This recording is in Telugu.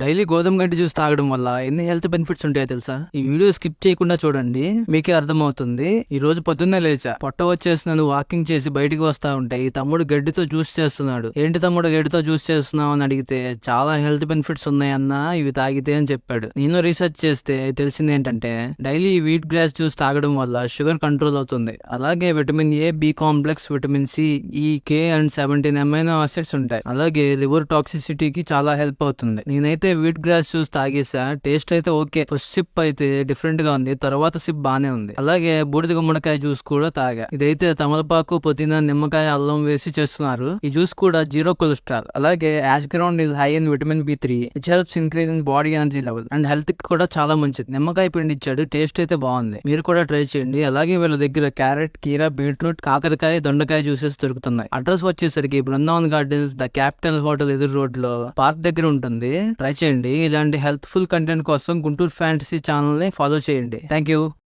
డైలీ గోధుమ గడ్డి జ్యూస్ తాగడం వల్ల ఎన్ని హెల్త్ బెనిఫిట్స్ ఉంటాయో తెలుసా? ఈ వీడియో స్కిప్ చేయకుండా చూడండి మీకే అర్థమవుతుంది. ఈ రోజు పొద్దున్నే లేచా. పొట్ట వచ్చేసినాను వాకింగ్ చేసి బయటికి వస్తా ఉంటే ఈ తమ్ముడు గడ్డితో జ్యూస్ చేస్తున్నాడు. ఏంటి తమ్ముడు గడ్డితో జ్యూస్ చేస్తున్నావు అని అడిగితే చాలా హెల్త్ బెనిఫిట్స్ ఉన్నాయన్నా ఇవి తాగితే అని చెప్పాడు. నేను రీసెర్చ్ చేస్తే తెలిసింది ఏంటంటే డైలీ వీట్ గ్రాస్ జ్యూస్ తాగడం వల్ల షుగర్ కంట్రోల్ అవుతుంది. అలాగే vitamin A B complex vitamin C E K and seventeen amino acids ఉంటాయి. అలాగే లివర్ టాక్సిసిటీకి చాలా హెల్ప్ అవుతుంది. నేనైతే వీట్ గ్రాస్ జ్యూస్ తాగేసా? టేస్ట్ అయితే ఓకే. ఫస్ట్ సిప్ అయితే డిఫరెంట్గా ఉంది. తర్వాత సిప్ బానే ఉంది. అలాగే బూడిద గుమ్మడికాయ జ్యూస్ కూడా తాగా. ఇదైతే తమలపాకు పుదీనా నిమ్మకాయ అల్లం వేసి చేస్తున్నారు. ఈ జ్యూస్ కూడా జీరో కొలెస్ట్రాల్. అలాగే ash gourd is high in vitamin B three it helps increase in body energy level and హెల్త్కి కూడా చాలా మంచిది. నిమ్మకాయ పిండి ఇచ్చాడు. టేస్ట్ అయితే బాగుంది. మీరు కూడా ట్రై చేయండి. అలాగే వీళ్ళ దగ్గర క్యారెట్ కీరా బీట్రూట్ కాకరకాయ దొండకాయ జ్యూసెస్ దొరుకుతున్నాయి. అడ్రస్ వచ్చేసరికి Brindavan gardens the capital hotel ఎదురు రోడ్లో పార్క్ దగ్గర ఉంటుంది. ట్రై చేయండి. ఇలాంటి హెల్త్ఫుల్ కంటెంట్ కోసం గుంటూరు ఫ్యాంటసీ ఛానల్ని ఫాలో చేయండి. Thank you